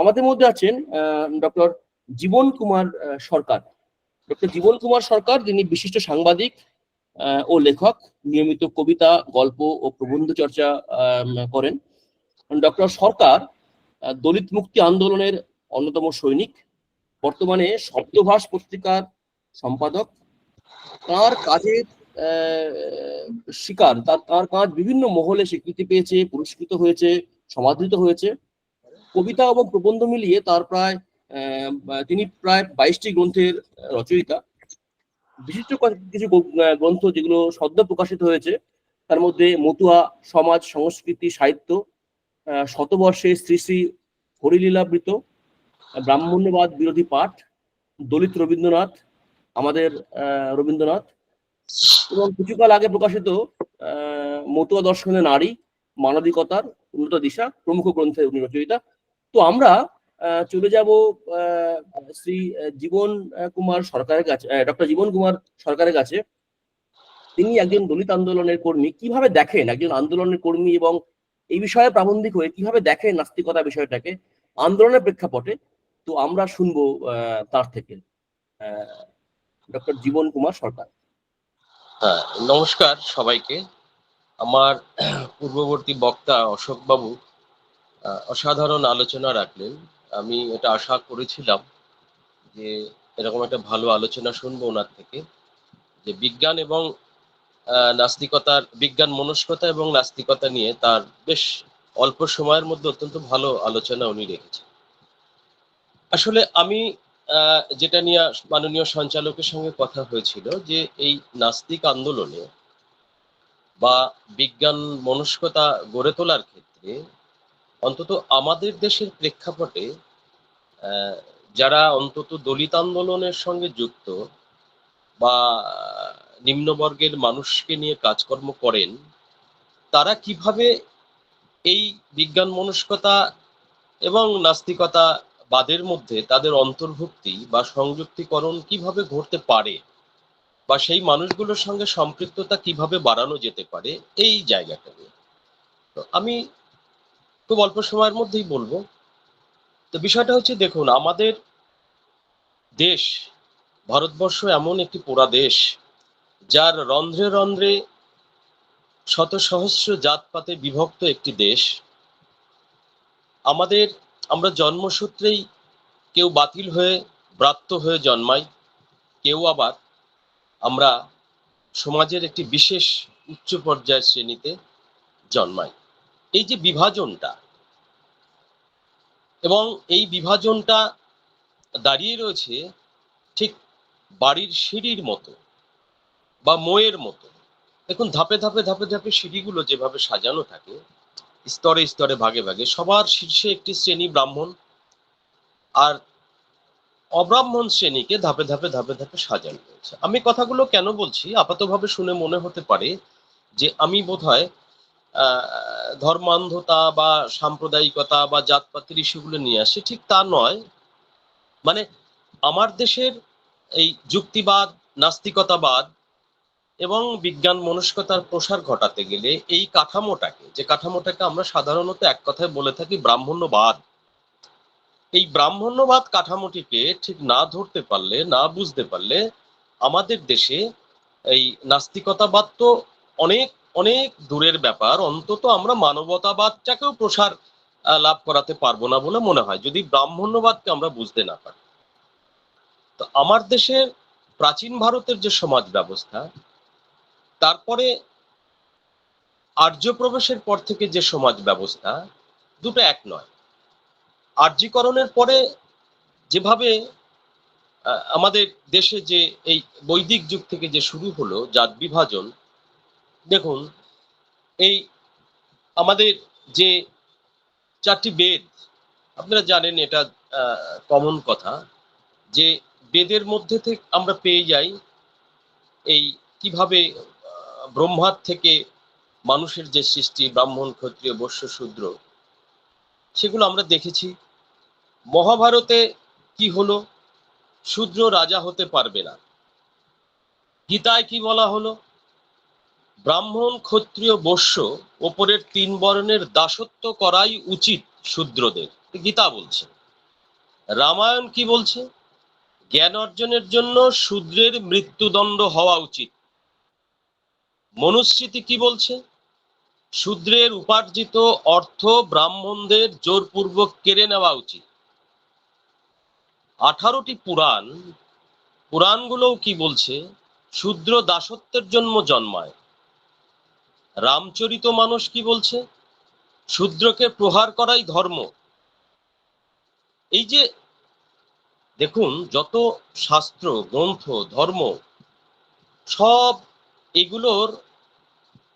আমাদের মধ্যে আছেন ডক্টর জীবন কুমার সরকার। ডক্টর জীবন কুমার সরকার, যিনি বিশিষ্ট সাংবাদিক ও লেখক, নিয়মিত কবিতা, গল্প ও প্রবন্ধ চর্চা করেন। ডক্টর সরকার দলিত মুক্তি আন্দোলনের অন্যতম সৈনিক, বর্তমানে শব্দভাস পত্রিকার সম্পাদক। তার কাজের শিকার, তার তার কাজ বিভিন্ন মহলে স্বীকৃতি পেয়েছে, পুরস্কৃত হয়েছে, সমাদৃত হয়েছে। কবিতা এবং প্রবন্ধ মিলিয়ে তার প্রায় তিনি প্রায় বাইশটি গ্রন্থের রচয়িতা। বিশিষ্ট কিছু গ্রন্থ যেগুলো সদ্য প্রকাশিত হয়েছে, তার মধ্যে মতুয়া, সমাজ, সংস্কৃতি, সাহিত্য শতবর্ষে শ্রী শ্রী হরিলীলাবৃত, ব্রাহ্মণ্যবাদ বিরোধী পাঠ, দলিত রবীন্দ্রনাথ, আমাদের রবীন্দ্রনাথ এবং কিছুকাল আগে প্রকাশিত মতুয়া দর্শনে নারী, মানবিকতার উন্নত দিশা প্রমুখ গ্রন্থের উনি রচয়িতা। তো আমরা চলে যাব শ্রী জীবন কুমার সরকারের কাছে ডক্টর জীবন কুমার সরকারের কাছে। তিনি একজন দলিত আন্দোলনের কর্মী। কীভাবে দেখেন একজন আন্দোলনের কর্মী এবং এই বিষয়ে প্রাবন্ধিক হয়ে কীভাবে দেখেন নাস্তিকতা বিষয়টাকে? আন্দোলনের প্রেক্ষাপটে তো আমরা শুনব তার থেকে ডক্টর জীবন কুমার সরকার। হ্যাঁ নমস্কার সবাইকে। আমার পূর্ববর্তী বক্তা অশোক বাবু অসাধারণ আলোচনা রাখলেন। আমি এটা আশা করেছিলাম যে এরকম একটা ভালো আলোচনা শুনব ওনার থেকে, যে বিজ্ঞান এবং নাস্তিকতার, বিজ্ঞান মনস্কতা এবং নাস্তিকতা নিয়ে তার বেশ অল্প সময়ের মধ্যে অত্যন্ত ভালো আলোচনা উনি রেখেছেন। আসলে আমি যেটা নিয়ে মাননীয় সঞ্চালকের সঙ্গে কথা হয়েছিল যে এই নাস্তিক আন্দোলনে বা বিজ্ঞান মনস্কতা গড়ে তোলার ক্ষেত্রে অন্তত আমাদের দেশের প্রেক্ষাপটে যারা অন্তত দলিত আন্দোলনের সঙ্গে যুক্ত বা নিম্নবর্গের মানুষকে নিয়ে কাজকর্ম করেন, তারা কীভাবে এই বিজ্ঞান মনস্কতা এবং নাস্তিকতা বাদের মধ্যে তাদের অন্তর্ভুক্তি বা সংযুক্তিকরণ কীভাবে ঘটতে পারে বা সেই মানুষগুলোর সঙ্গে সম্পৃক্ততা কীভাবে বাড়ানো যেতে পারে, এই জায়গাটা নিয়ে। তো আমি খুব অল্প সময়ের মধ্যেই বলব। তো বিষয়টা হচ্ছে, দেখুন, আমাদের দেশ, ভারতবর্ষ এমন একটি পোড়া দেশ, যার রন্ধ্রে রন্ধ্রে শত সহস্র জাতপাতে বিভক্ত একটি দেশ। আমাদের, আমরা জন্মসূত্রেই কেউ বাতিল হয়ে, ব্রাত্য হয়ে জন্মাই, কেউ আবার আমরা সমাজের একটি বিশেষ উচ্চ পর্যায়ের শ্রেণীতে জন্মাই। এই যে বিভাজনটা, এবং এই বিভাজনটা দাঁড়িয়ে রয়েছে ঠিক বাড়ির সিঁড়ির মতো বা মোয়ের মতো। দেখুন, ধাপে ধাপে ধাপে ধাপে সিঁড়িগুলো যেভাবে সাজানো থাকে, স্তরে স্তরে, ভাগে ভাগে, সবার শীর্ষে একটি শ্রেণি ব্রাহ্মণ আর অব্রাহ্মণ শ্রেণীকে ধাপে ধাপে ধাপে ধাপে সাজানো হয়েছে। আমি কথাগুলো কেন বলছি? আপাতভাবে শুনে মনে হতে পারে যে আমি বোধহয় ধর্মান্ধতা বা সাম্প্রদায়িকতা বা জাতপাতির ইস্যুগুলো নিয়ে আসে, ঠিক তা নয়। মানে আমার দেশের এই যুক্তিবাদ, নাস্তিকতাবাদ এবং বিজ্ঞান মনস্কতার প্রসার ঘটাতে গেলে এই কাঠামোটাকে, যে কাঠামোটাকে আমরা সাধারণত এক কথায় বলে থাকি ব্রাহ্মণ্যবাদ। এই ব্রাহ্মণ্যবাদ কাঠামোটিকে ঠিক না ধরতে পারলে, না বুঝতে পারলে আমাদের দেশে এই নাস্তিকতাবাদ তো অনেক অনেক দূরের ব্যাপার, অন্তত আমরা মানবতাবাদটাকেও প্রসার লাভ করাতে পারব না বলে মনে হয়, যদি ব্রাহ্মণ্যবাদকে আমরা বুঝতে না পারি। তো আমার দেশের প্রাচীন ভারতের যে সমাজ ব্যবস্থা, তারপরে আর্য প্রবেশের পর থেকে যে সমাজ ব্যবস্থা, দুটো এক নয়। আর্যীকরণের পরে যেভাবে আমাদের দেশে যে এই বৈদিক যুগ থেকে যে শুরু হলো, জাত বিভাজন দেখুন, এই আমাদের যে চারটি বেদ, আপনারা জানেন এটা কমন কথা যে বেদের মধ্যে থেকে আমরা পেয়ে যাই এই কীভাবে ব্রহ্মার থেকে মানুষের যে সৃষ্টি, ব্রাহ্মণ, ক্ষত্রিয় বৈশ্য শূদ্র, সেগুলো আমরা দেখেছি। মহাভারতে কি হলো? শূদ্র রাজা হতে পারবে না। গীতায় কি বলা হলো? ব্রাহ্মণ ক্ষত্রিয় বৈশ্য ওপরের তিন বর্ণের দাসত্ব করাই উচিত শূদ্রদের। গীতা বলছে। রামায়ণ কি বলছে? জ্ঞান অর্জনের জন্য শূদ্রের মৃত্যুদণ্ড হওয়া উচিত। মনুস্মৃতি কি বলছে? শূদ্রের উপার্জিত অর্থ ব্রাহ্মণদের জোরপূর্বক কেড়ে নেওয়া উচিত। আঠারোটি পুরাণ, পুরাণগুলোও কি বলছে? শূদ্র দাসত্বের জন্য জন্মায়। রামচরিত মানুষ কি বলছে? শূদ্রকে প্রহার করাই ধর্ম। এই যে, দেখুন, যত শাস্ত্র, গ্রন্থ, ধর্ম, সব এগুলোর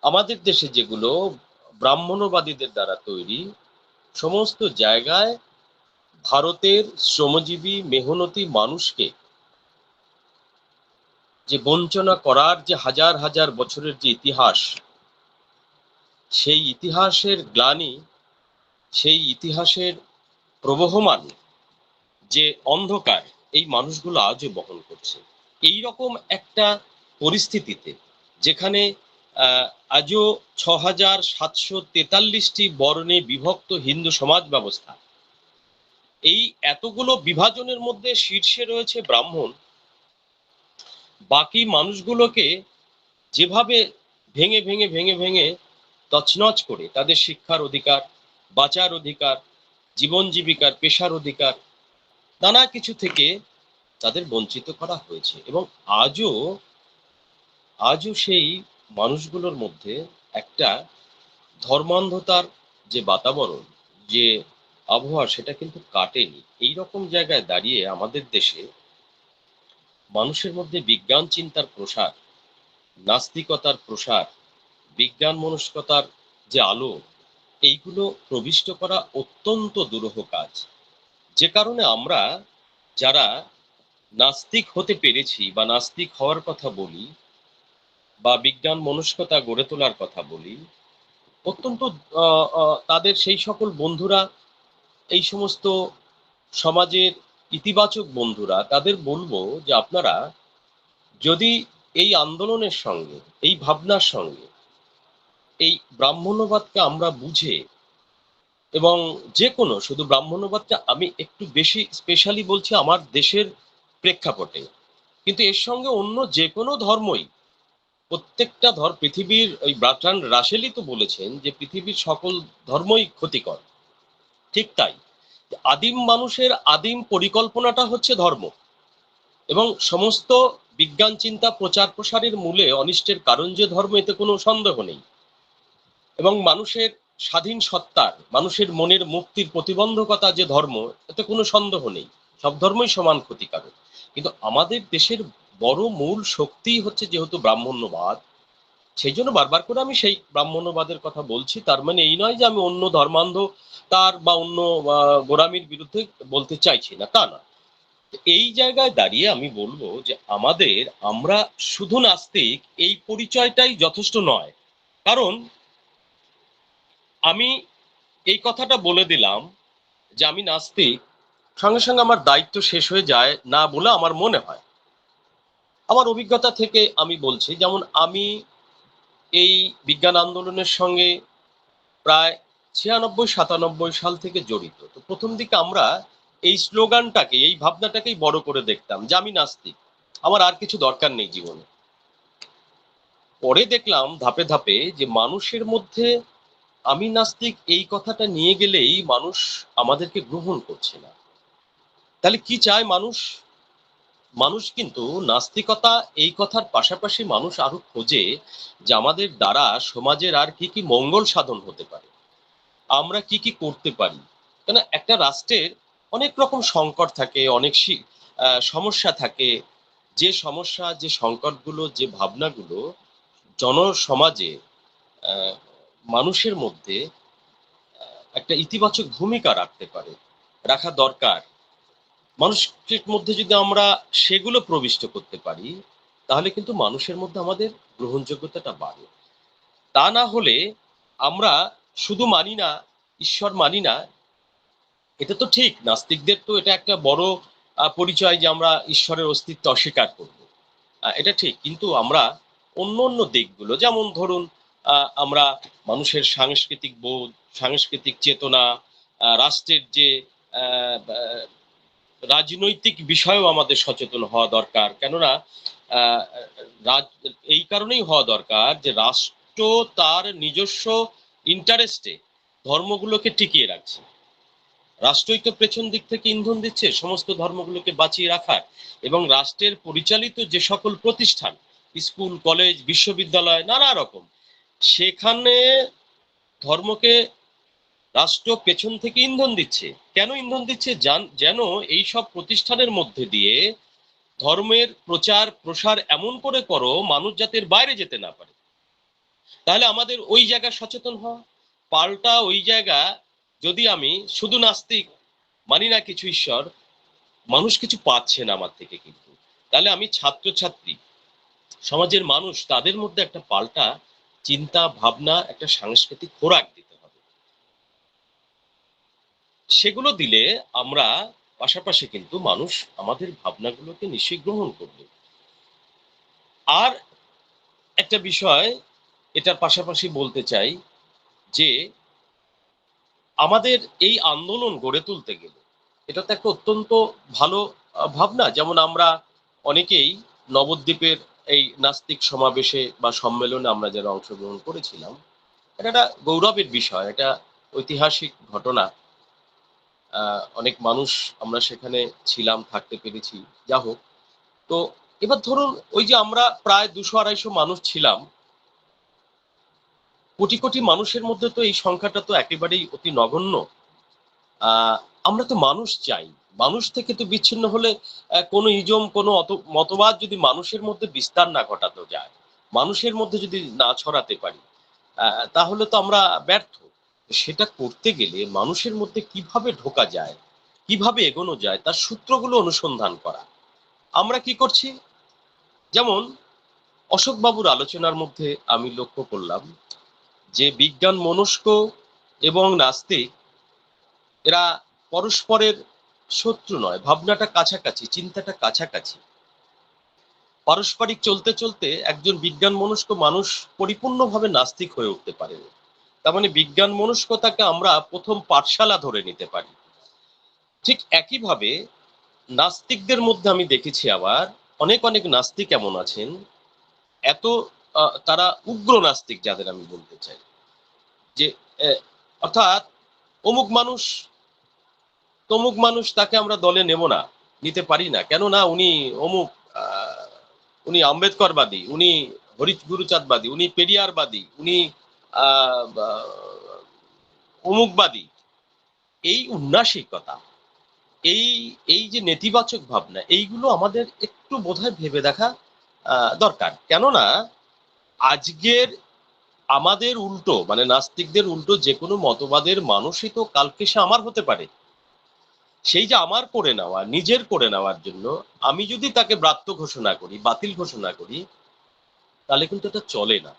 আমাদের দেশে যেগুলো ব্রাহ্মণবাদীদের দ্বারা তৈরি, সমস্ত জায়গায় ভারতের শ্রমজীবী, মেহনতি মানুষকে যে বঞ্চনা করার যে হাজার হাজার বছরের যে ইতিহাস সেই ইতিহাসের গ্লানি, সেই ইতিহাসের প্রবহমান যে অন্ধকার এই মানুষগুলো আজও বহন করছে। এই রকম একটা পরিস্থিতিতে যেখানে আজও ছ হাজার সাতশো তেতাল্লিশটি বর্ণে বিভক্ত হিন্দু সমাজ ব্যবস্থা, এই এতগুলো বিভাজনের মধ্যে শীর্ষে রয়েছে ব্রাহ্মণ। বাকি মানুষগুলোকে যেভাবে ভেঙে ভেঙে ভেঙে ভেঙে তছনছ করে তাদের শিক্ষার অধিকার, বাঁচার অধিকার, জীবন জীবিকার পেশার অধিকার, নানা কিছু থেকে তাদের বঞ্চিত করা হয়েছে। এবং আজও আজও সেই মানুষগুলোর মধ্যে একটা ধর্মান্ধতার যে বাতাবরণ, যে আবহাওয়া, সেটা কিন্তু কাটেনি। এই রকম জায়গায় দাঁড়িয়ে আমাদের দেশে মানুষের মধ্যে বিজ্ঞান চিন্তার প্রসার, নাস্তিকতার প্রসার বিজ্ঞান মনস্কতার যে আলো, এইগুলো প্রবিষ্ট করা অত্যন্ত দুরূহ কাজ। যে কারণে আমরা যারা নাস্তিক হতে পেরেছি বা নাস্তিক হওয়ার কথা বলি বা বিজ্ঞান মনস্কতা গড়ে তোলার কথা বলি, অত্যন্ত তাদের সেই সকল বন্ধুরা, এই সমস্ত সমাজের ইতিবাচক বন্ধুরা, তাদের বলব যে আপনারা যদি এই আন্দোলনের সঙ্গে, এই ভাবনার সঙ্গে এই ব্রাহ্মণ্যবাদকে আমরা বুঝে এবং যে কোনো, শুধু ব্রাহ্মণ্যবাদটা আমি একটু বেশি স্পেশালি বলছি আমার দেশের প্রেক্ষাপটে। কিন্তু এর সঙ্গে অন্য যে কোনো ধর্মই, প্রত্যেকটা ধর, পৃথিবীর ওই ব্রাট্রান রাসেলই তো বলেছেন যে পৃথিবীর সকল ধর্মই ক্ষতিকর। ঠিক তাই। আদিম মানুষের আদিম পরিকল্পনাটা হচ্ছে ধর্ম। এবং সমস্ত বিজ্ঞান, চিন্তা প্রচার প্রসারের মূলে অনিষ্টের কারণ যে ধর্ম, এতে কোনো সন্দেহ নেই। এবং মানুষের স্বাধীন সত্তার মানুষের মনের মুক্তির প্রতিবন্ধকতা যে ধর্ম এতে কোনো সন্দেহ নেই। সব ধর্মই সমান ক্ষতিকারক। কিন্তু আমাদের দেশের বড় মূল শক্তি হচ্ছে যেহেতু ব্রাহ্মণ্যবাদ সেই জন্য বারবার করে আমি সেই ব্রাহ্মণ্যবাদের কথা বলছি। তার মানে এই নয় যে আমি অন্য ধর্মান্ধ তার বা অন্য আহ, গোড়ামির বিরুদ্ধে বলতে চাইছি না তা না এই জায়গায় দাঁড়িয়ে আমি বলব যে আমাদের আমরা শুধু নাস্তিক এই পরিচয়টাই যথেষ্ট নয়। কারণ আমি এই কথাটা বলে দিলাম যে আমি নাস্তিক। সঙ্গে সঙ্গে আমার দায়িত্ব শেষ হয়ে যায় না বলে আমার মনে হয়। আমার অভিজ্ঞতা থেকে আমি বলছি, যেমন আমি এই বিজ্ঞান আন্দোলনের সঙ্গে প্রায় ছিয়ানব্বই, সাতানব্বই সাল থেকে জড়িত। তো প্রথম দিকে আমরা এই স্লোগানটাকে, এই ভাবনাটাকেই বড় করে দেখতাম যে আমি নাস্তিক। আমার আর কিছু দরকার নেই জীবনে। পরে দেখলাম ধাপে ধাপে যে মানুষের মধ্যে আমি নাস্তিক এই কথাটা নিয়ে গেলেই মানুষ আমাদেরকে গ্রহণ করছে না। তাহলে কি চায় মানুষ? মানুষ কিন্তু নাস্তিকতা এই কথার পাশাপাশি মানুষ আরও খোঁজে যে আমাদের দ্বারা সমাজের আর কি কি মঙ্গল সাধন হতে পারে। আমরা কি কি করতে পারি? কেন একটা রাষ্ট্রের অনেক রকম সংকট থাকে অনেক সমস্যা থাকে। যে সমস্যা যে সংকটগুলো যে ভাবনাগুলো জনসমাজে আহ, মানুষের মধ্যে একটা ইতিবাচক ভূমিকা রাখতে পারে, রাখা দরকার। মানুষের মধ্যে যদি আমরা সেগুলো প্রবিষ্ট করতে পারি, তাহলে কিন্তু মানুষের মধ্যে আমাদের গ্রহণযোগ্যতাটা বাড়ে। তা না হলে আমরা শুধু মানি না, ঈশ্বর মানি না, এটা তো ঠিক, নাস্তিকদের তো এটা একটা বড় পরিচয় যে আমরা ঈশ্বরের অস্তিত্ব অস্বীকার করব। এটা ঠিক, কিন্তু আমরা অন্য অন্য দিকগুলো, যেমন ধরুন আমরা মানুষের সাংস্কৃতিক বোধ, সাংস্কৃতিক চেতনা রাষ্ট্রের যে রাজনৈতিক বিষয়েও আমাদের সচেতন হওয়া দরকার। কেননা এই কারণেই হওয়া দরকার যে রাষ্ট্র তার নিজস্ব ইন্টারেস্টে ধর্মগুলোকে টিকিয়ে রাখছে। রাষ্ট্রই তো পেছন দিক থেকে ইন্ধন দিচ্ছে, সমস্ত ধর্মগুলোকে বাঁচিয়ে রাখার। এবং রাষ্ট্রের পরিচালিত যে সকল প্রতিষ্ঠান, স্কুল, কলেজ, বিশ্ববিদ্যালয়, নানা রকম সেখানে ধর্মকে রাষ্ট্র পেছন থেকে ইন্ধন দিচ্ছে। কেন ইন্ধন দিচ্ছে? যেন এই সব প্রতিষ্ঠানের মধ্যে দিয়ে ধর্মের প্রচার, প্রসার এমন করে করো, মানুষ যাতে এর বাইরে যেতে না পারে। তাহলে আমাদের ওই জায়গা সচেতন হওয়া, পাল্টা ওই জায়গা যদি আমি শুধু নাস্তিক, মানি না কিছু ঈশ্বর, মানুষ কিছু পাচ্ছে না আমার থেকে কিন্তু। তাহলে আমি ছাত্রছাত্রী, সমাজের মানুষ, তাদের মধ্যে একটা পাল্টা চিন্তা, ভাবনা, একটা সাংস্কৃতিক খোরাক দিতে হবে। সেগুলো দিলে আমরা পাশাপাশি কিন্তু মানুষ আমাদের ভাবনাগুলোকে নিশ্চয়ই গ্রহণ করবে। আর একটা বিষয়, এটার পাশাপাশি বলতে চাই যে, আমাদের এই আন্দোলন গড়ে তুলতে গেলে এটা তো একটা অত্যন্ত ভালো ভাবনা। যেমন আমরা অনেকেই নবদ্বীপের এই নাস্তিক সমাবেশে বা সম্মেলনে আমরা যারা অংশগ্রহণ করেছিলাম, এটা একটা গৌরবের বিষয়, এটা ঐতিহাসিক ঘটনা। অনেক মানুষ আমরা সেখানে ছিলাম, থাকতে পেরেছি, যা হোক। তো এবার ধরুন, ওই যে আমরা প্রায় দুশো আড়াইশো মানুষ ছিলাম, কোটি কোটি মানুষের মধ্যে তো এই সংখ্যাটা তো একেবারেই অতি নগণ্য। আমরা তো মানুষ চাই। মানুষ থেকে তো বিচ্ছিন্ন হলে কোনো ইজম, কোনো মতবাদ যদি মানুষের মধ্যে বিস্তার না ঘটাতে যায়, মানুষের মধ্যে যদি না ছড়াতে পারি তাহলে তো আমরা ব্যর্থ। সেটা করতে গেলে মানুষের মধ্যে কীভাবে ঢোকা যায়, কীভাবে এগোনো যায়, তার সূত্রগুলো অনুসন্ধান করা। আমরা কি করছি? যেমন অশোক বাবুর আলোচনার মধ্যে আমি লক্ষ্য করলাম যে বিজ্ঞান মনস্ক এবং নাস্তিক, এরা পরস্পরের শত্রু নয়, ভাবনাটা কাছাকাছি, চিন্তাটা কাছাকাছি। পারস্পরিক চলতে চলতে একজন বিজ্ঞান মনস্ক মানুষ পরিপূর্ণভাবে নাস্তিক হয়ে উঠতে পারে। তার মানে বিজ্ঞান মনস্কতাকে আমরা প্রথম পাঠশালা ধরে নিতে পারি। ঠিক একইভাবে নাস্তিকদের মধ্যে আমি দেখেছি আবার, অনেক অনেক নাস্তিক এমন আছেন, এত তারা উগ্র নাস্তিক যাদের আমি বলতে চাই। যে অর্থাৎ অমুক মানুষ তমুক মানুষ তাকে আমরা দলে নেব না, নিতে পারি না। কেননা উনি অমুক উনি আম্বেদকরবাদী, উনি হরিশ গুরুচাঁদবাদী, উনি পেরিয়ারবাদী, উনি অমুকবাদী। এই উন্নাসিকতা এই এই যে নেতিবাচক ভাবনা, এইগুলো আমাদের একটু বোধহয় ভেবে দেখা দরকার। কেননা আজকের আমাদের উল্টো মানে নাস্তিকদের উল্টো যে কোনো মতবাদের মানুষই তো কালকে সে আমার হতে পারে। সেই যে আমার করে নেওয়া, নিজের করে নেওয়ার জন্য আমি যদি তাকে ব্রাত্য ঘোষণা করি, বাতিল ঘোষণা করি, তাহলে কিন্তু এটা চলে না।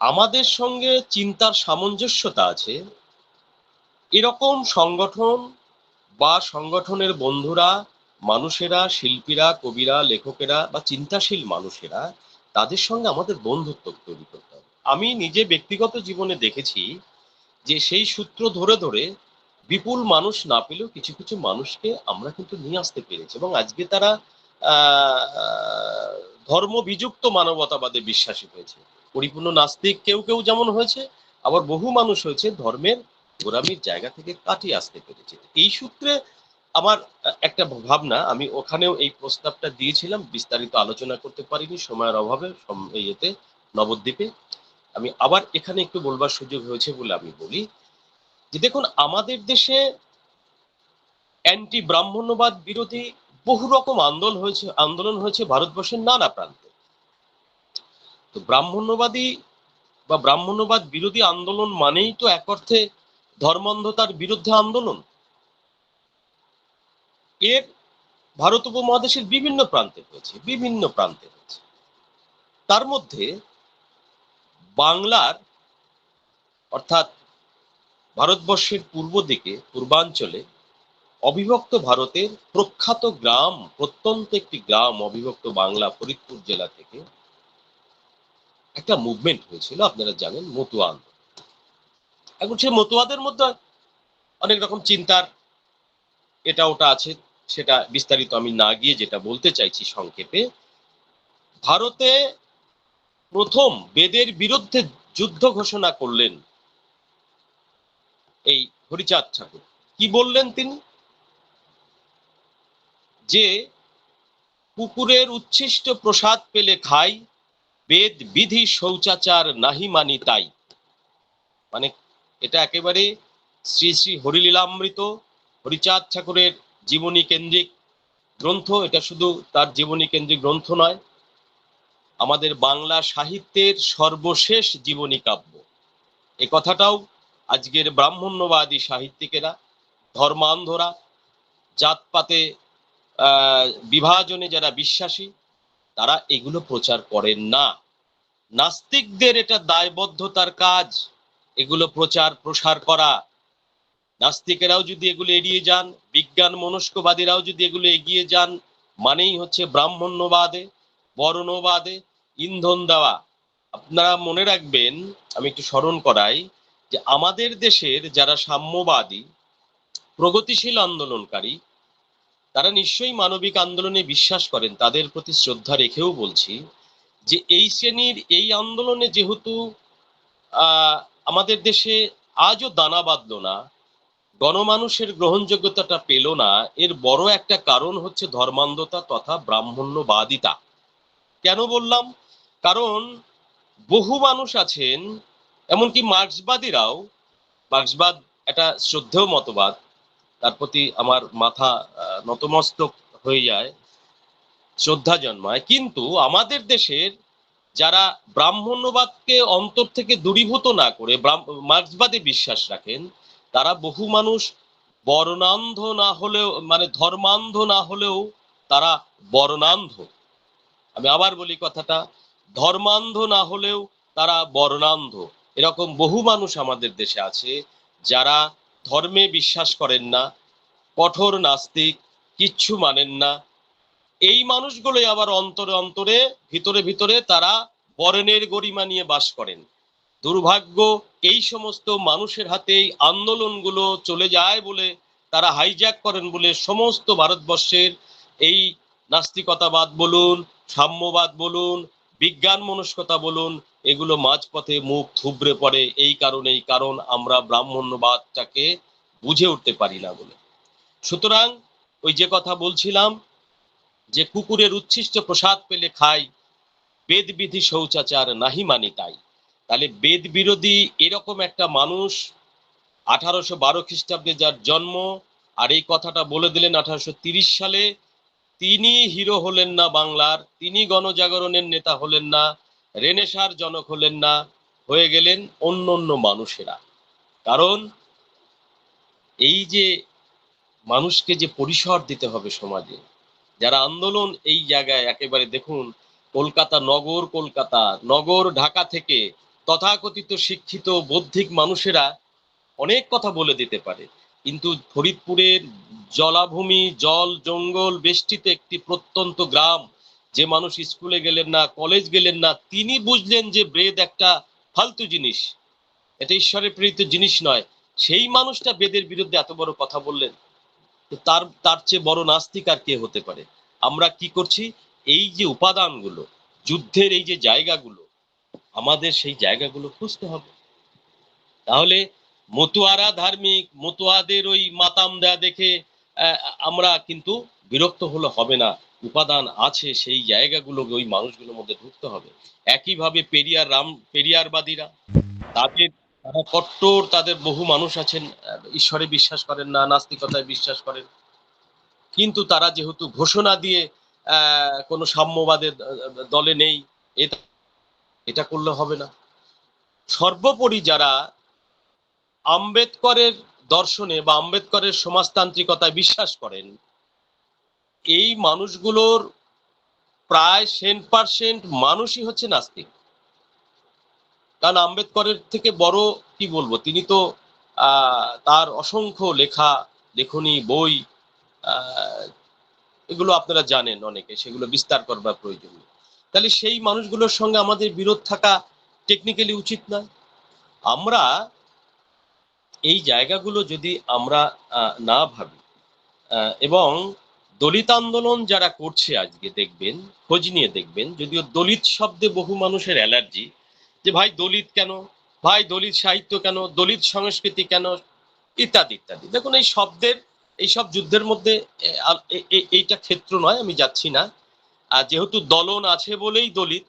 আমাদের সঙ্গে চিন্তার সামঞ্জস্যতা আছে। এরকম সংগঠন বা সংগঠনের বন্ধুরা, মানুষেরা, শিল্পীরা, কবিরা, লেখকেরা বা চিন্তাশীল মানুষেরা, তাদের সঙ্গে আমাদের বন্ধুত্ব তৈরি করতে হবে। আমি নিজে ব্যক্তিগত জীবনে দেখেছি যে সেই সূত্র ধরে ধরে বিপুল মানুষ না পেলেও কিছু কিছু মানুষকে আমরা কিন্তু নিয়ে আসতে পেরেছি এবং আজকে তারা ধর্ম বিযুক্ত মানবতাবাদে বিশ্বাসী হয়েছে। পরিপূর্ণ নাস্তিক কেউ কেউ যেমন হয়েছে, আবার বহু মানুষ হয়েছে ধর্মের গোড়ামির জায়গা থেকে কাটিয়ে আসতে পেরেছে। এই সূত্রে আমার একটা ভাবনা, আমি ওখানেও এই প্রস্তাবটা দিয়েছিলাম, বিস্তারিত আলোচনা করতে পারিনি, সময়ের অভাবে এতে নবদ্বীপে। আমি আবার এখানে একটু বলবার সুযোগ হয়েছে বলে আমি বলি যে দেখুন, আমাদের দেশে অ্যান্টি ব্রাহ্মণ্যবাদ বিরোধী বহু রকম আন্দোলন হয়েছে আন্দোলন হয়েছে ভারতবর্ষের নানা প্রান্তে। তো ব্রাহ্মণ্যবাদী বা ব্রাহ্মণ্যবাদ বিরোধী আন্দোলন মানেই তো এক অর্থে ধর্মান্ধতার বিরুদ্ধে আন্দোলন। এর ভারত উপমহাদেশের বিভিন্ন প্রান্তে হয়েছে, বিভিন্ন প্রান্তে হয়েছে। তার মধ্যে বাংলার অর্থাৎ ভারতবর্ষের পূর্ব দিকে, পূর্বাঞ্চলে অবিভক্ত ভারতের প্রখ্যাত গ্রাম, প্রত্যন্ত একটি গ্রাম অবিভক্ত বাংলা ফরিদপুর জেলা থেকে একটা মুভমেন্ট হয়েছিল, আপনারা জানেন, মতুয়া আন্দোলন। এখন সেই মতুয়াদের মধ্যে অনেক রকম চিন্তার এটা ওটা আছে, সেটা বিস্তারিত আমি না গিয়ে যেটা বলতে চাইছি সংক্ষেপে, ভারতে প্রথম বেদের বিরুদ্ধে যুদ্ধ ঘোষণা করলেন এই হরিচাঁদ ঠাকুর। কি বললেন তিনি? যে, কুকুরের উচ্ছিষ্ট প্রসাদ পেলে খাই, বেদ বিধি শৌচাচার নাহি মানি তাই। মানে এটা একেবারে শ্রী শ্রী হরিলীলামৃত, হরিচাঁদ ঠাকুরের জীবনী কেন্দ্রিক গ্রন্থ। এটা শুধু তার জীবনী কেন্দ্রিক গ্রন্থ নয়, আমাদের বাংলা সাহিত্যের সর্বশেষ জীবনী কাব্য। এ কথাটাও আজকের ব্রাহ্মণ্যবাদী সাহিত্যিকেরা, ধর্মান্ধরা, জাতপাতে বিভাজনে যারা বিশ্বাসী, তারা এগুলো প্রচার করেন না। নাস্তিকদের এটা দায়বদ্ধতার কাজ, এগুলো প্রচার প্রসার করা। নাস্তিকেরাও যদি এগুলো এড়িয়ে যান, বিজ্ঞান মনস্কবাদীরাও যদি এগুলো এগিয়ে যান, মানেই হচ্ছে ব্রাহ্মণ্যবাদে, বর্ণবাদে, ইন্ধন দেওয়া। আপনারা মনে রাখবেন, আমি একটু স্মরণ করাই যে আমাদের দেশের যারা সাম্যবাদী, প্রগতিশীল আন্দোলনকারী, তারা নিশ্চয়ই মানবিক আন্দোলনে বিশ্বাস করেন, তাদের প্রতি শ্রদ্ধা রেখেও বলছি যে এই শ্রেণির এই আন্দোলনে যেহেতু আমাদের দেশে আজও দানা বাঁধলো না, গণমানুষের গ্রহণযোগ্যতাটা পেল না, এর বড় একটা কারণ হচ্ছে ধর্মান্ধতা তথা ব্রাহ্মণ্যবাদিতা। কেন বললাম? কারণ বহু মানুষ আছেন এমনকি মার্ক্সবাদীরাও, মার্ক্সবাদ একটা শ্রদ্ধেয় মতবাদ, তার প্রতি আমার মাথা নতমস্তক হয়ে যায়, শ্রদ্ধা জন্মায়। কিন্তু আমাদের দেশের যারা ব্রাহ্মণ্যবাদকে অন্তর থেকে দূরীভূত না করে মার্ক্সবাদে বিশ্বাস রাখেন, তারা বহু মানুষ বর্ণান্ধ না হলেও মানে ধর্মান্ধ না হলেও তারা বর্ণান্ধ। আমি আবার বলি কথাটা, ধর্মান্ধ না হলেও তারা বর্ণান্ধ। এরকম বহু মানুষ আমাদের দেশে আছে যারা ধর্মে বিশ্বাস করেন না, কঠোর নাস্তিক, কিচ্ছু মানেন না। এই মানুষগুলোই আবার অন্তরে অন্তরে, ভিতরে ভিতরে তারা বরেনের গরিমা নিয়ে বাস করেন। দুর্ভাগ্য, এই সমস্ত মানুষের হাতেই আন্দোলনগুলো চলে যায় বলে তারা হাইজ্যাক করেন বলে সমস্ত ভারতবর্ষের এই নাস্তিকতাবাদ বলুন, সাম্যবাদ বলুন বিজ্ঞান মনস্কতা বলুন, এগুলো মাঝপথে মুখ থুবড়ে পড়ে এই কারণেই, কারণ আমরা ব্রাহ্মণ্যবাদটাকে বুঝে উঠতে পারি না বলে। সুতরাং ওই যে কথা বলছিলাম যে কুকুরের উচ্ছিষ্ট প্রসাদ পেলে খাই, বেদবিধি শৌচাচার নাহি মানি তাই। তাহলে বেদ বিরোধী এরকম একটা মানুষ আঠারোশো বারো খ্রিস্টাব্দে যার জন্ম, আর এই কথাটা বলে দিলেন আঠারোশো সালে তিনি হিরো হলেন না বাংলার, তিনি গণজাগরণের নেতা হলেন না, রেনেসার জনক হলেন না, হয়ে গেলেন অন্য অন্য মানুষেরা। কারণ এই যে মানুষকে যে পরিসর দিতে হবে সমাজে, যারা আন্দোলন এই জায়গায় একেবারে দেখুন, কলকাতা নগর কলকাতা, নগর ঢাকা থেকে তথাকথিত শিক্ষিত, বৌদ্ধিক মানুষেরা অনেক কথা বলে দিতে পারে। কিন্তু ফরিদপুরের জলাভূমি, জল, জঙ্গল বেষ্টিত একটি প্রত্যন্ত গ্রাম। যে মানুষ স্কুলে গেলেন না, কলেজ গেলেন না, তিনি বুঝলেন যে ব্রেদ একটা ফালতু জিনিস। এটা ঈশ্বরের প্রেরিত জিনিস নয়। সেই মানুষটা বেদের বিরুদ্ধে এত বড় কথা বললেন। তার তার চেয়ে বড় নাস্তিক আর কে হতে পারে? আমরা কি করছি? এই যে উপাদানগুলো, যুদ্ধের এই যে জায়গাগুলো, আমাদের সেই জায়গাগুলো খুঁজতে হবে। তাহলে মতুয়ারা ধার্মিক, মতুয়াদের ওই মাতাম দেয়া দেখে আমরা কিন্তু বিরক্ত হলে হবে না। উপাদান আছে সেই জায়গাগুলো ওই মানুষগুলোর মধ্যে ঢুকতে হবে। একইভাবে পেরিয়ার রাম, পেরিয়ারবাদীরা তাদের তারা কট্টর, তাদের বহু মানুষ আছেন, ঈশ্বরে বিশ্বাস করেন না, নাস্তিকতায় বিশ্বাস করেন। কিন্তু তারা যেহেতু ঘোষণা দিয়ে কোনো সাম্যবাদের দলে নেই এটা এটা করলে হবে না। সর্বোপরি যারা আম্বেদকরের দর্শনে বা আম্বেদকরের সমাজতান্ত্রিকতায় বিশ্বাস করেন। এই মানুষগুলোর প্রায় সেন্ট পার্সেন্ট মানুষই হচ্ছে নাস্তিক। কারণ আম্বেদকরের থেকে বড় কি বলব? তিনি তো তার অসংখ্য লেখা, লেখনী, বই এগুলো আপনারা জানেন অনেকে, সেগুলো বিস্তার করবার প্রয়োজন তাহলে সেই মানুষগুলোর সঙ্গে আমাদের বিরোধ থাকা টেকনিক্যালি উচিত নয়। আমরা এই জায়গাগুলো যদি আমরা না ভাবি এবং দলিত আন্দোলন যারা করছে আজকে দেখবেন, খোঁজ নিয়ে দেখবেন, যদিও দলিত শব্দে বহু মানুষের অ্যালার্জি, যে ভাই দলিত কেন? ভাই দলিত সাহিত্য কেন? দলিত সংস্কৃতি কেন? ইত্যাদি ইত্যাদি। দেখুন, এই শব্দের, এই সব যুদ্ধের মধ্যে এইটা ক্ষেত্র নয়, আমি যাচ্ছি না। আর যেহেতু দলন আছে বলেই দলিত,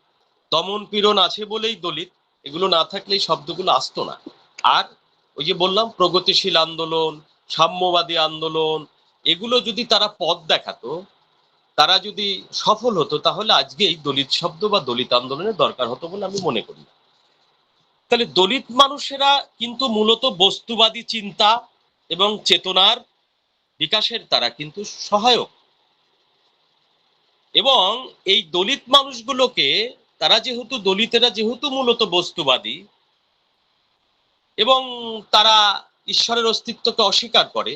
দমন পীড়ন আছে বলেই দলিত, এগুলো না থাকলে এই শব্দগুলো আসতো না। আর ওই যে বললাম, প্রগতিশীল আন্দোলন, সাম্যবাদী আন্দোলন, এগুলো যদি তারা পথ দেখাতো, তারা যদি সফল হতো, তাহলে আজকে এই দলিত শব্দ বা দলিত আন্দোলনের দরকার হতো বলে আমি মনে করি তাহলে দলিত মানুষেরা কিন্তু মূলত বস্তুবাদী চিন্তা এবং চেতনার বিকাশের তারা কিন্তু সহায়ক। এবং এই দলিত মানুষগুলোকে, তারা যেহেতু দলিতেরা যেহেতু মূলত বস্তুবাদী এবং তারা ঈশ্বরের অস্তিত্বকে অস্বীকার করে,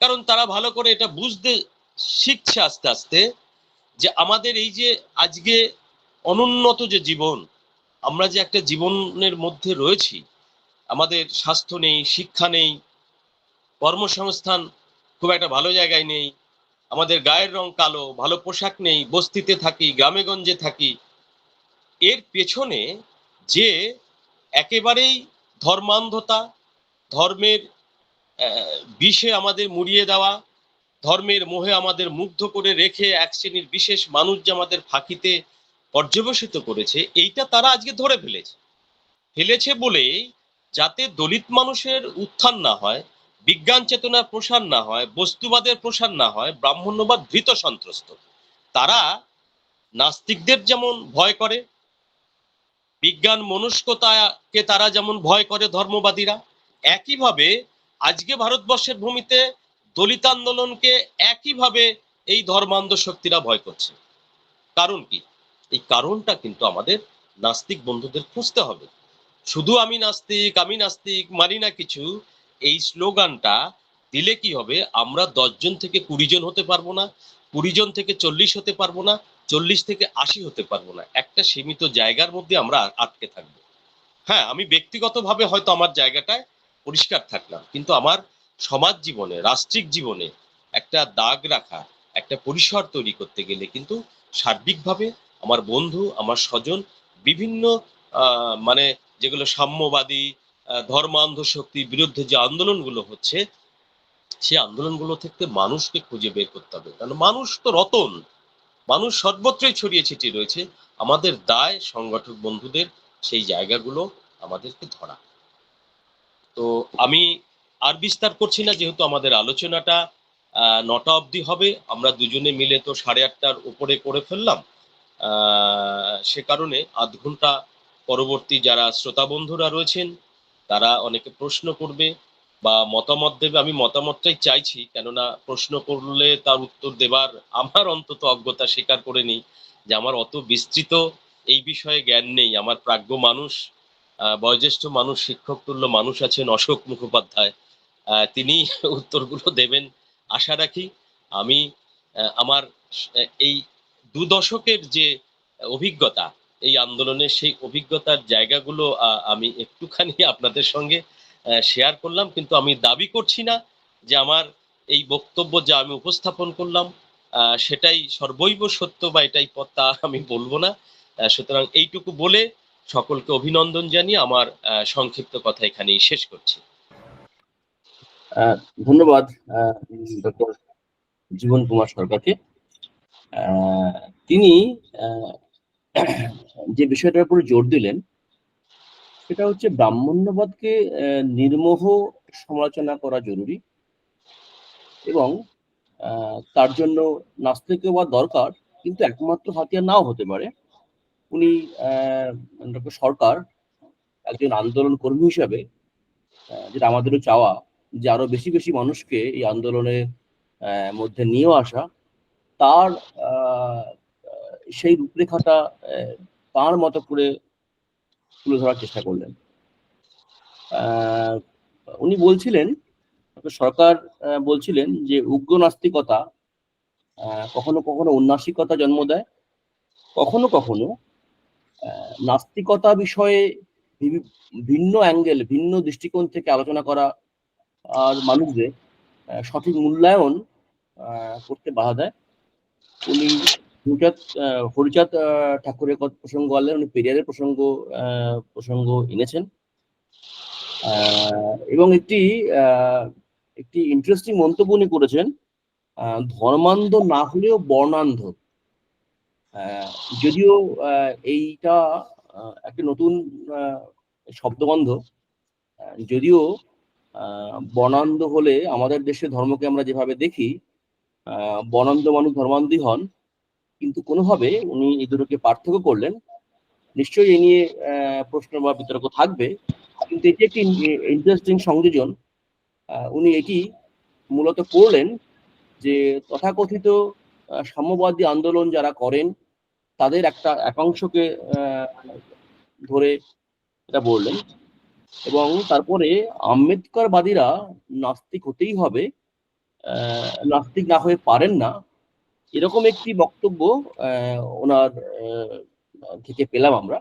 কারণ তারা ভালো করে এটা বুঝতে শিখছে আস্তে আস্তে যে আমাদের এই যে আজকে অনুন্নত যে জীবন, আমরা যে একটা জীবনের মধ্যে রয়েছি, আমাদের স্বাস্থ্য নেই, শিক্ষা নেই, কর্মসংস্থান খুব একটা ভালো জায়গায় নেই, আমাদের গায়ের রং কালো, ভালো পোশাক নেই, বস্তিতে থাকি, গ্রামে গঞ্জে থাকি, এর পেছনে যে একেবারেই ধর্মান্ধতা, ধর্মের বিষে আমাদের মুড়িয়ে দেওয়া, ধর্মের মোহে আমাদের মুগ্ধ করে রেখে এক শ্রেণির বিশেষ মানুষ যে আমাদের ফাঁকিতে পর্যবেসিত করেছে, এইটা তারা আজকে ধরে ফেলেছে। ফেলেছে বলেই যাতে দলিত মানুষের উত্থান না হয়, বিজ্ঞান চেতনার প্রসার না হয়, বস্তুবাদের প্রসার না হয় ব্রাহ্মণ্যবাদ ধৃত সন্ত্রস্ত। তারা নাস্তিকদের যেমন ভয় করে বিজ্ঞান মনস্কতাকে তারা যেমন ভয় করে ধর্মবাদীরা, একইভাবে আজকে ভারতবর্ষের ভূমিতে দলিত আন্দোলনকে একইভাবে এই ধর্মান্ধ শক্তিরা ভয় করছে। কারণ কি? এই কারণটা কিন্তু আমাদের নাস্তিক বন্ধুদের খুঁজতে হবে। শুধু আমি নাস্তিক আমি নাস্তিক, মানি না কিছু, এই স্লোগানটা দিলে কি হবে? আমরা দশজন থেকে কুড়ি জন হতে পারব না কুড়ি জন থেকে চল্লিশ হতে পারব না চল্লিশ থেকে আশি হতে পারব না। একটা সীমিত জায়গার মধ্যে আমরা আটকে থাকব। হ্যাঁ আমি ব্যক্তিগতভাবে হয়তো আমার জায়গাটায় পরিষ্কার থাকলাম, কিন্তু আমার সমাজ জীবনে, রাষ্ট্রিক জীবনে একটা দাগ রাখা, একটা পরিসর তৈরি করতে গেলে কিন্তু সার্বিকভাবে আমার বন্ধু, আমার স্বজন বিভিন্ন মানে যেগুলো সাম্যবাদী ধর্মান্ধ শক্তির বিরুদ্ধে যে আন্দোলনগুলো হচ্ছে সেই আন্দোলনগুলো থেকে মানুষকে খুঁজে বের করতে হবে। কারণ মানুষ তো রতন। মানুষ সর্বত্রই ছড়িয়ে ছিটিয়ে রয়েছে। আমাদের দায় সংগঠক বন্ধুদের, সেই জায়গাগুলো আমাদেরকে ধরা। তো আমি আর বিস্তার করছি না, যেহেতু আমাদের আলোচনাটা নটা অবধি হবে। আমরা দুজনে মিলে তো সাড়ে আটটার উপরে করে ফেললাম। সে কারণে আধ ঘণ্টা পরবর্তী যারা শ্রোতা বন্ধুরা রয়েছেন, তারা অনেকে প্রশ্ন করবে। বা মতামত দেবে, আমি মতামতটাই চাইছি। কেননা প্রশ্ন করলে তার উত্তর দেবার আমার অন্তত অজ্ঞতা স্বীকার করে নিই যে আমার অত বিস্তৃত এই বিষয়ে জ্ঞান নেই। আমার প্রাজ্ঞ মানুষ বয়োজ্যেষ্ঠ মানুষ, শিক্ষক তুল্য মানুষ আছেন অশোক মুখোপাধ্যায়। তিনি উত্তরগুলো দেবেন। আশা রাখি আমি আমার এই দু দশকের যে অভিজ্ঞতা, এই আন্দোলনের সেই অভিজ্ঞতার জায়গাগুলো আমি একটুখানি আপনাদের সঙ্গে শেয়ার করলাম, কিন্তু আমি দাবি করছি না যে আমার এই বক্তব্য যা আমি উপস্থাপন করলাম সেটাই সর্বৈব সত্য বা এটাই পথ আমি বলব না। সুতরাং এইটুকু বলে সকলকে অভিনন্দন জানিয়ে আমার সংক্ষিপ্ত কথা এখানেই শেষ করছি। ধন্যবাদ ডক্টর জীবন কুমার সরকারকে। তিনি যে বিষয়টার উপর জোর দিলেন সেটা হচ্ছে ব্রাহ্মণ্যবাদকে নির্মোহ সমালোচনা করা জরুরি এবং তার জন্য নাস্তিকবাদ দরকার, কিন্তু একমাত্র হাতিয়ার নাও হতে পারে। উনি সরকার, একজন আন্দোলন কর্মী হিসাবে যেটা আমাদেরও চাওয়া যে আরও বেশি বেশি মানুষকে এই আন্দোলনের মধ্যে নিয়ে আসা। তার সেই রূপরেখাটা তার মতো করে তুলে ধরার চেষ্টা করলেন। উনি বলছিলেন, সরকার বলছিলেন যে উগ্র নাস্তিকতা কখনো কখনো উন্নাসিকতা জন্ম দেয়। কখনো কখনো নাস্তিকতা বিষয়ে ভিন্ন অ্যাঙ্গেল, ভিন্ন দৃষ্টিকোণ থেকে আলোচনা করা আর মানুষদের সঠিক মূল্যায়ন করতে বাধা দেয়। উনি হরিচাঁদ হরিচাঁদ ঠাকুরের প্রসঙ্গ আনলেন। উনি পেরিয়ারের প্রসঙ্গ প্রসঙ্গ এনেছেন। এবং একটি একটি ইন্টারেস্টিং মন্তব্য উনি করেছেন ধর্মান্ধ না হলেও বর্ণান্ধ। যদিও এইটা একটা নতুন আহ, যদিও বর্ণান্ধ হলে আমাদের দেশে ধর্মকে আমরা যেভাবে দেখি বর্ণান্ধ মানুষ ধর্মান্ধই হন কিন্তু কোনোভাবে উনি এই দুটোকে পার্থক্য করলেন। নিশ্চয়ই এ নিয়ে প্রশ্ন বা বিতর্ক থাকবে। কিন্তু এটি একটি ইন্টারেস্টিং সংযোজন। উনি এটি মূলত করলেন যে তথাকথিত সাম্যবাদী আন্দোলন যারা করেন, তাদের একটা একাংশকে ধরে এটা বললেন। এবং তারপরে আম্বেদকরবাদীরা নাস্তিক হতেই হবে নাস্তিক না হয়ে পারেন না। এরকম একটি বক্তব্য ওনার থেকে পেলাম আমরা।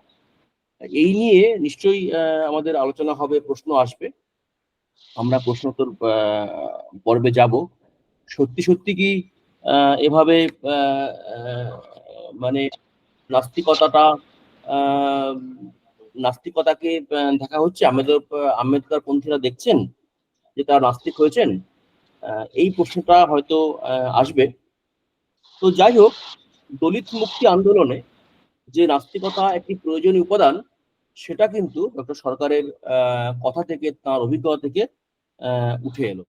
এই নিয়ে নিশ্চয়ই আমাদের আলোচনা হবে, প্রশ্ন আসবে। আমরা প্রশ্নোত্তর পর্বে যাব। সত্যি সত্যি কি এভাবে মানে নাস্তিকতাটা নাস্তিকতাকে দেখা হচ্ছে? আম্বেদকর আম্বেদকর পন্থীরা দেখছেন যে তারা নাস্তিক হয়েছেন? এই প্রশ্নটা হয়তো আসবে। তো যাই হোক দলিত মুক্তি আন্দোলনে যে নাস্তিকতা একটি প্রয়োজনীয় উপাদান, সেটা কিন্তু ডক্টর সরকারের কথা থেকে, তার অভিজ্ঞতা থেকে উঠে এলো।